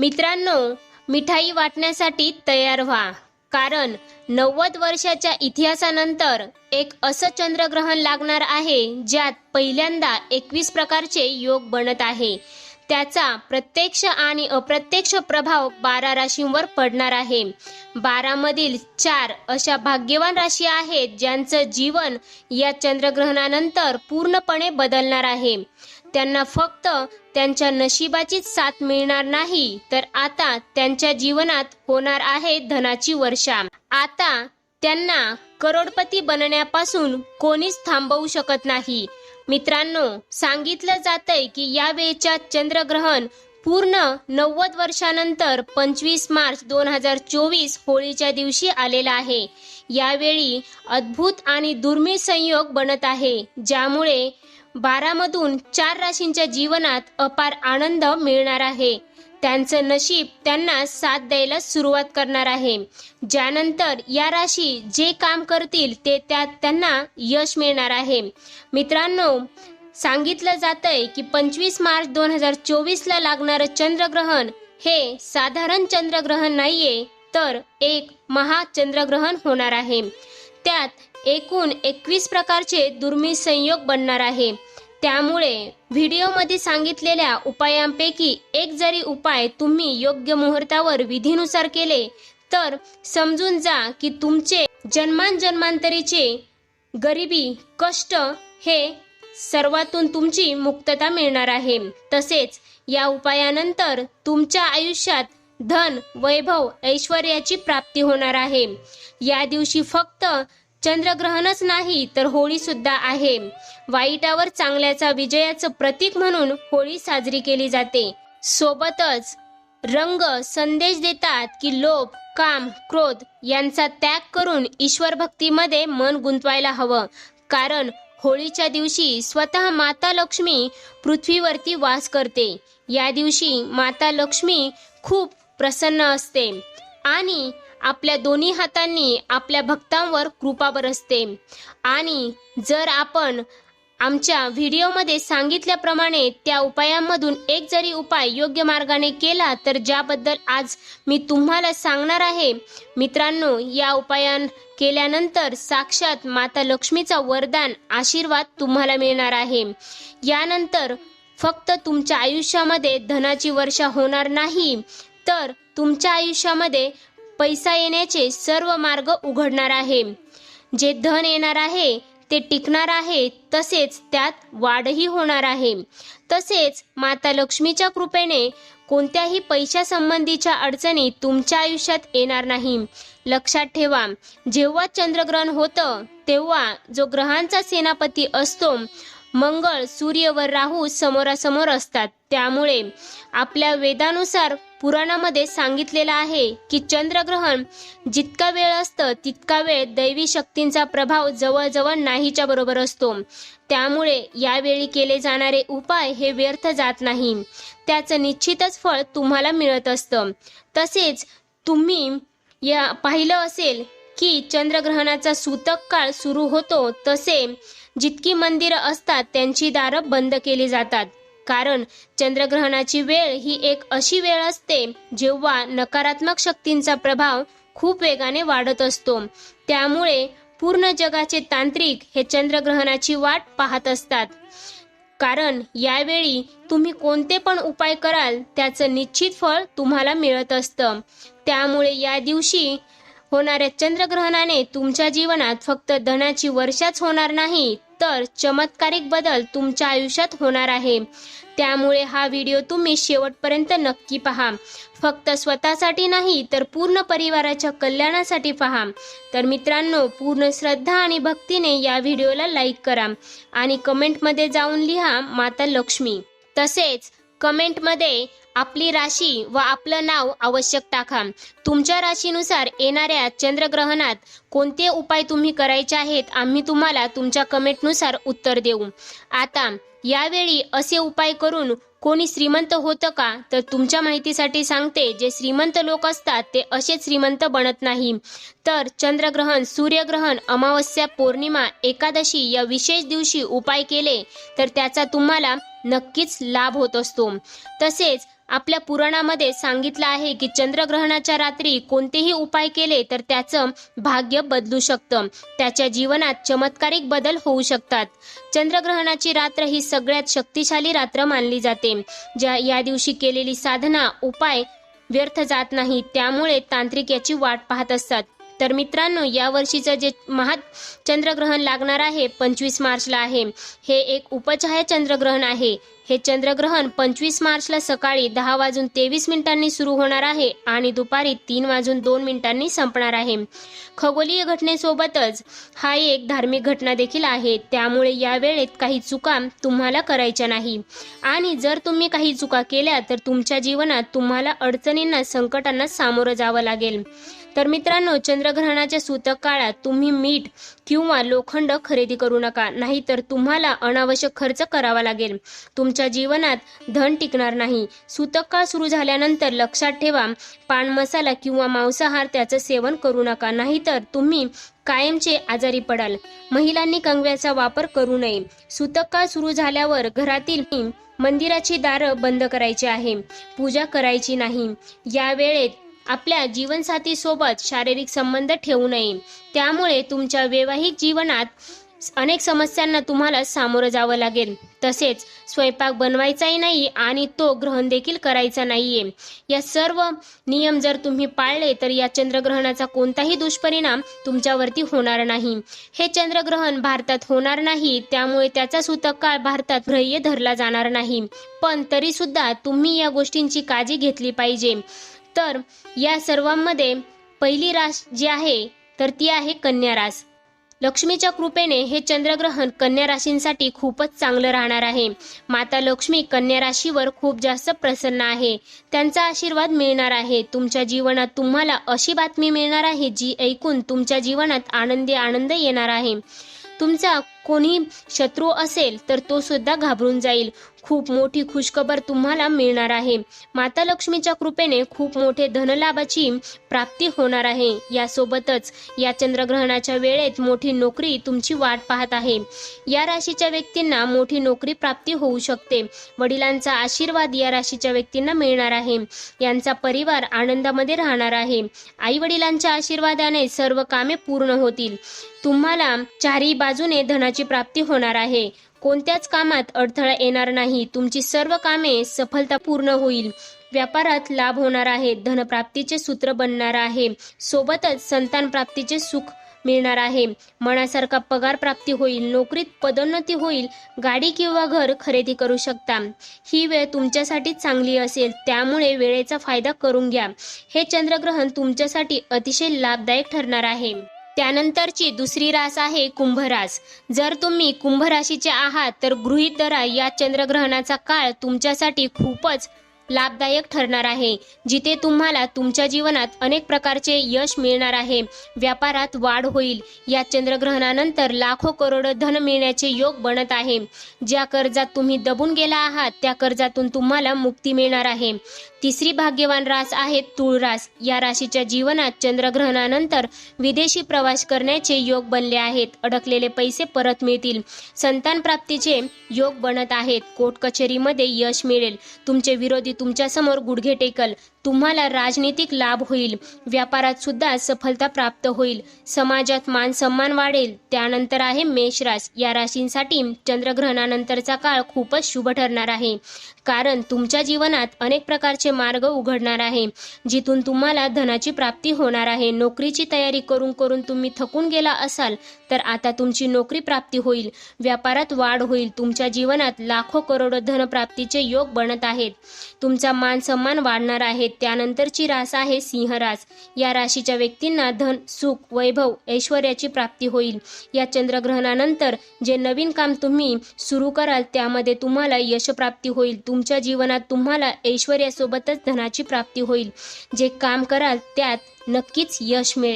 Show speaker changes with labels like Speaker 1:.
Speaker 1: मित्रांनो मिठाई वाटण्यासाठी तयार व्हा. कारण नव्वद वर्षाच्या इतिहासानंतर एक असं चंद्रग्रहण लागणार आहे ज्यात पहिल्यांदा एकवीस प्रकारचे योग बनत आहे. त्याचा प्रत्यक्ष आणि अप्रत्यक्ष प्रभाव बारा राशींवर पडणार आहे. बारामधील चार अशा भाग्यवान राशी आहेत ज्यांचं जीवन या चंद्रग्रहणानंतर पूर्णपणे बदलणार आहे. त्यांना फक्त त्यांच्या नशिबाचीच साथ मिळणार नाही. तर आता त्यांच्या जीवनात होणार आहे धनाची वर्षा. आता त्यांना करोडपती बनण्यापासून कोणीच थांबवू शकत नाही. मित्रांनो सांगितलं जातंय की यावेळच्या चंद्रग्रहण पूर्ण नव्वद वर्षानंतर पंचवीस मार्च दोन हजार चोवीस होळीच्या दिवशी आलेला आहे. यावेळी अद्भुत आणि दुर्मिळ संयोग बनत आहे ज्यामुळे बारामधून चार राशींच्या जीवनात अपार आनंद मिळणार आहे. त्यांचं नशीब त्यांना साथ द्यायला सुरुवात करणार आहे. ज्यानंतर या राशी जे काम करतील ते त्यात त्यांना यश मिळणार आहे. मित्रांनो सांगितलं जातंय की पंचवीस मार्च दोन हजार चोवीसला लागणारं चंद्रग्रहण हे साधारण चंद्रग्रहण नाहीये. तर एक महाचंद्रग्रहण होणार आहे. त्यात एकूण एकवीस प्रकारचे दुर्मिळ संयोग बनणार आहे. त्यामुळे व्हिडिओमध्ये सांगितलेल्या उपायांपैकी एक जरी उपाय तुम्ही योग्य मुहूर्तावर विधीनुसार केले तर समजून जा की तुमचे जन्मांजन्मांतरीचे गरिबी कष्ट हे सर्वातून तुमची मुक्तता मिळणार आहे. तसेच या उपायानंतर तुमच्या आयुष्यात धन वैभव ऐश्वर्याची प्राप्ती होणार आहे. या दिवशी फक्त चंद्रग्रहणच नाही तर होळी सुद्धा आहे. वाईटावर चांगल्याचा विजयाचं प्रतीक म्हणून होळी साजरी केली जाते. सोबतच रंग संदेश देतात की लोभ काम क्रोध यांचा त्याग करून ईश्वर भक्तीमध्ये मन गुंतवायला हवं. कारण होळीच्या दिवशी स्वतः माता लक्ष्मी पृथ्वीवरती वास करते. या दिवशी माता लक्ष्मी खूप प्रसन्न असते आणि आपल्या दोन्ही हातांनी आपल्या भक्तांवर कृपा बरसते आणि जर आपण आमच्या व्हिडिओमध्ये सांगितल्याप्रमाणे त्या उपायांमधून एक जरी उपाय योग्य मार्गाने केला तर ज्याबद्दल आज मी तुम्हाला सांगणार आहे मित्रांनो या उपायां केल्यानंतर साक्षात माता लक्ष्मीचा वरदान आशीर्वाद तुम्हाला मिळणार आहे. यानंतर फक्त तुमच्या आयुष्यामध्ये धनाची वर्षा होणार नाही तर तुमच्या आयुष्यामध्ये पैसा येण्याचे सर्व मार्ग उघडणार आहे. जे धन येणार आहे ते टिकणार आहे तसेच त्यात वाढही होणार आहे. तसेच माता लक्ष्मीच्या कृपेने कोणत्याही पैशासंबंधीच्या अडचणी तुमच्या आयुष्यात येणार नाही. लक्षात ठेवा जेव्हा चंद्रग्रहण होतं तेव्हा जो ग्रहांचा सेनापती असतो मंगळ सूर्य व राहू समोरासमोर असतात. त्यामुळे आपल्या वेदानुसार पुराणामध्ये सांगितलेलं आहे की चंद्रग्रहण जितका वेळ असतं तितका वेळ दैवी शक्तींचा प्रभाव जवळजवळ नाहीच्या बरोबर असतो. त्यामुळे यावेळी केले जाणारे उपाय हे व्यर्थ जात नाही. त्याचं निश्चितच फळ तुम्हाला मिळत असतं. तसेच तुम्ही या पाहिलं असेल की चंद्रग्रहणाचा सूतक काळ सुरू होतो तसे जितकी मंदिरं असतात त्यांची दारं बंद केली जातात. कारण चंद्रग्रहणाची वेळ ही एक अशी वेळ असते जेव्हा नकारात्मक शक्तींचा प्रभाव खूप वेगाने वाढत असतो. त्यामुळे पूर्ण जगाचे तांत्रिक हे चंद्रग्रहणाची वाट पाहत असतात. कारण यावेळी तुम्ही कोणते पण उपाय कराल त्याचं निश्चित फळ तुम्हाला मिळत असतं. त्यामुळे या दिवशी होणाऱ्या चंद्रग्रहणाने तुमच्या जीवनात फक्त धनाची वर्षाच होणार नाही तर चमत्कारिक बदल तुमच्या आयुष्यात होणार आहे. त्यामुळे हा व्हिडिओ तुम्ही शेवटपर्यंत नक्की पहा. फक्त स्वतःसाठी नाही तर पूर्ण परिवाराच्या कल्याणासाठी पहा. तर मित्रांनो पूर्ण श्रद्धा आणि भक्तीने या व्हिडिओला लाईक करा आणि कमेंटमध्ये जाऊन लिहा माता लक्ष्मी. तसेच कमेंटमध्ये आपली राशी व आपलं नाव आवश्यक टाका. तुमच्या राशीनुसार येणाऱ्या चंद्रग्रहणात कोणते उपाय तुम्ही करायचे आहेत आम्ही तुम्हाला तुमच्या कमेंटनुसार उत्तर देऊ. आता यावेळी असे उपाय करून कोणी श्रीमंत होतं का तर तुमच्या माहितीसाठी सांगते जे श्रीमंत लोक असतात ते असेच श्रीमंत बनत नाही. तर चंद्रग्रहण सूर्यग्रहण अमावस्या पौर्णिमा एकादशी या विशेष दिवशी उपाय केले तर त्याचा तुम्हाला नक्कीच लाभ होत असतो. तसेच आपल्या पुराणामध्ये सांगितलं आहे की चंद्रग्रहणाच्या रात्री कोणतेही उपाय केले तर त्याचं भाग्य बदलू शकतं. त्याच्या जीवनात चमत्कारिक बदल होऊ शकतात. चंद्रग्रहणाची रात्र ही सगळ्यात शक्तिशाली रात्र मानली जाते. ज्या या दिवशी केलेली साधना उपाय व्यर्थ जात नाही त्यामुळे तांत्रिक याची वाट पाहत असतात. तर मित्रांनो या वर्षीचं जे महा चंद्रग्रहण लागणार आहे पंचवीस मार्चला आहे. हे एक उपछाया चंद्रग्रहण आहे. हे चंद्रग्रहण पंचवीस मार्चला सकाळी दहा वाजून तेवीस मिनिटांनी सुरू होणार आहे आणि दुपारी तीन वाजून दोन मिनिटांनी संपणार आहे. खगोलीय घटनेसोबतच हा एक धार्मिक घटना देखील आहे. त्यामुळे या वेळेत काही चुका तुम्हाला करायच्या नाही. आणि जर तुम्ही काही चुका केल्या तर तुमच्या जीवनात तुम्हाला अडचणींना संकटांना सामोरं जावं लागेल. तर मित्रांनो चंद्रग्रहणाच्या सूतक काळात तुम्ही मीठ किंवा लोखंड खरेदी करू नका. नाहीतर तुम्हाला अनावश्यक खर्च करावा लागेल. तुमच्या जीवनात धन टिकणार नाही. सूतक काळ सुरू झाल्यानंतर लक्षात ठेवा पान मसाला किंवा मांसाहार त्याचं सेवन करू नका. नाहीतर तुम्ही कायमचे आजारी पडाल. महिलांनी कंगव्याचा वापर करू नये. सूतक काळ सुरू झाल्यावर घरातील मंदिराची दारं बंद करायची आहे. पूजा करायची नाही. या वेळेत आपल्या जीवनसाथीसोबत शारीरिक संबंध ठेवू नये. त्यामुळे तुमच्या वैवाहिक जीवनात अनेक समस्यांना तुम्हाला सामोरं जावं लागेल. तसेच स्वयंपाक बनवायचाही नाही आणि तो ग्रहण देखील करायचा नाहीये. या सर्व नियम जर तुम्ही पाळले तर या चंद्रग्रहणाचा कोणताही दुष्परिणाम तुमच्यावरती होणार नाही. हे चंद्रग्रहण भारतात होणार नाही त्यामुळे त्याचा सुतक काळ भारतात ग्राह्य धरला जाणार नाही. पण तरी सुद्धा तुम्ही या गोष्टींची काळजी घेतली पाहिजे. तर या सर्वांमध्ये पहिली रास जी आहे तर ती आहे कन्या रास. लक्ष्मीच्या कृपेने हे चंद्रग्रहण कन्या राशींसाठी खूपच चांगलं राहणार आहे. माता लक्ष्मी कन्या राशीवर खूप जास्त प्रसन्न आहे. त्यांचा आशीर्वाद मिळणार आहे. तुमच्या जीवनात तुम्हाला अशी बातमी मिळणार आहे जी ऐकून तुमच्या जीवनात आनंदी आनंद येणार आहे. तुमचा कोणी शत्रू असेल तर तो सुद्धा घाबरून जाईल. खूप मोठी खुशखबर तुम्हाला मिळणार आहे. माता लक्ष्मीच्या कृपेने खूप मोठे धनलाभाची प्राप्ती होणार आहे. यासोबतच या चंद्रग्रहणाच्या वेळेत मोठी नोकरी तुमची वाट पाहत आहे. या राशीच्या व्यक्तींना मोठी नोकरी प्राप्ती होऊ शकते. वडिलांचा आशीर्वाद या राशीच्या व्यक्तींना मिळणार आहे. यांचा परिवार आनंदामध्ये राहणार आहे. आई वडिलांच्या आशीर्वादाने सर्व कामे पूर्ण होतील. तुम्हाला चारही बाजूने धना धनाची प्राप्ती होणार आहे. कोणत्याच कामात अडथळा येणार नाही. तुमची सर्व कामे सफलता पूर्ण होईल. व्यापारात लाभ होणार आहे धनप्राप्तीचे सूत्र बनणार आहे. सोबतच संतान प्राप्तीचे सुख मिळणार आहे. मनासारखा पगार प्राप्ती होईल. नोकरीत पदोन्नती होईल. गाडी किंवा घर खरेदी करू शकता. ही वेळ तुमच्यासाठी चांगली असेल. त्यामुळे वेळेचा फायदा करून घ्या. हे चंद्रग्रहण तुमच्यासाठी अतिशय लाभदायक ठरणार आहे. त्यानंतरची दुसरी रास आहे कुंभरास. जर तुम्ही कुंभराशीचे आहात तर गृहित धरा या चंद्रग्रहणाचा काळ तुमच्यासाठी खूपच लाभदायक ठरणार आहे जिथे तुम्हाला तुमच्या जीवनात अनेक प्रकारचे यश मिळणार आहे. व्यापारात वाढ होईल. या चंद्रग्रहणानंतर लाखो करोड धन मिळण्याचे योग बनत आहे. ज्या कर्जात तुम्ही दबून गेला आहात त्या कर्जातून तुम्हाला मुक्ती मिळणार आहे. तिसरी भाग्यवान रास आहे तुळ रास. या राशीच्या जीवनात चंद्रग्रहणानंतर विदेशी प्रवास करण्याचे योग बनले आहेत. अडकलेले पैसे परत मिळतील. संतान प्राप्तीचे योग बनत आहेत. कोर्ट कचेरीमध्ये यश मिळेल. तुमचे विरोधी तुमच्यासमोर गुडघे टेकल. तुम्हाला राजनीतिक लाभ होईल. व्यापारात सुद्धा सफलता प्राप्त होईल. समाजात मान सन्मान वाढेल. त्यानंतर आहे मेष रास या राशींसाठी चंद्रग्रहणानंतरचा काळ खूपच शुभ ठरणार आहे. कारण तुमच्या जीवनात अनेक प्रकारचे मार्ग उघडणार आहे. जिथून तुम्हाला धनाची प्राप्ती होणार आहे. नोकरीची तयारी करून करून तुम्ही थकून गेला असाल तर आता तुमची नोकरी प्राप्ती होईल. व्यापारात वाढ होईल. तुमच्या जीवनात लाखो करोडो धनप्राप्तीचे योग बनत आहेत. तुमचा मान सन्मान वाढणार आहे. त्यानंतरची रास आहे सिंह रास या राशीच्या व्यक्तींना धन सुख वैभव ऐश्वर्याची प्राप्ती होईल. या चंद्रग्रहणानंतर जे नवीन काम तुम्ही सुरू कराल त्यामध्ये तुम्हाला यशप्राप्ती होईल. तुमच्या जीवनात तुम्हाला ऐश्वर्यासोबतच धनाची प्राप्ती होईल. जे काम कराल त्यात नक्कीच यश मिळेल.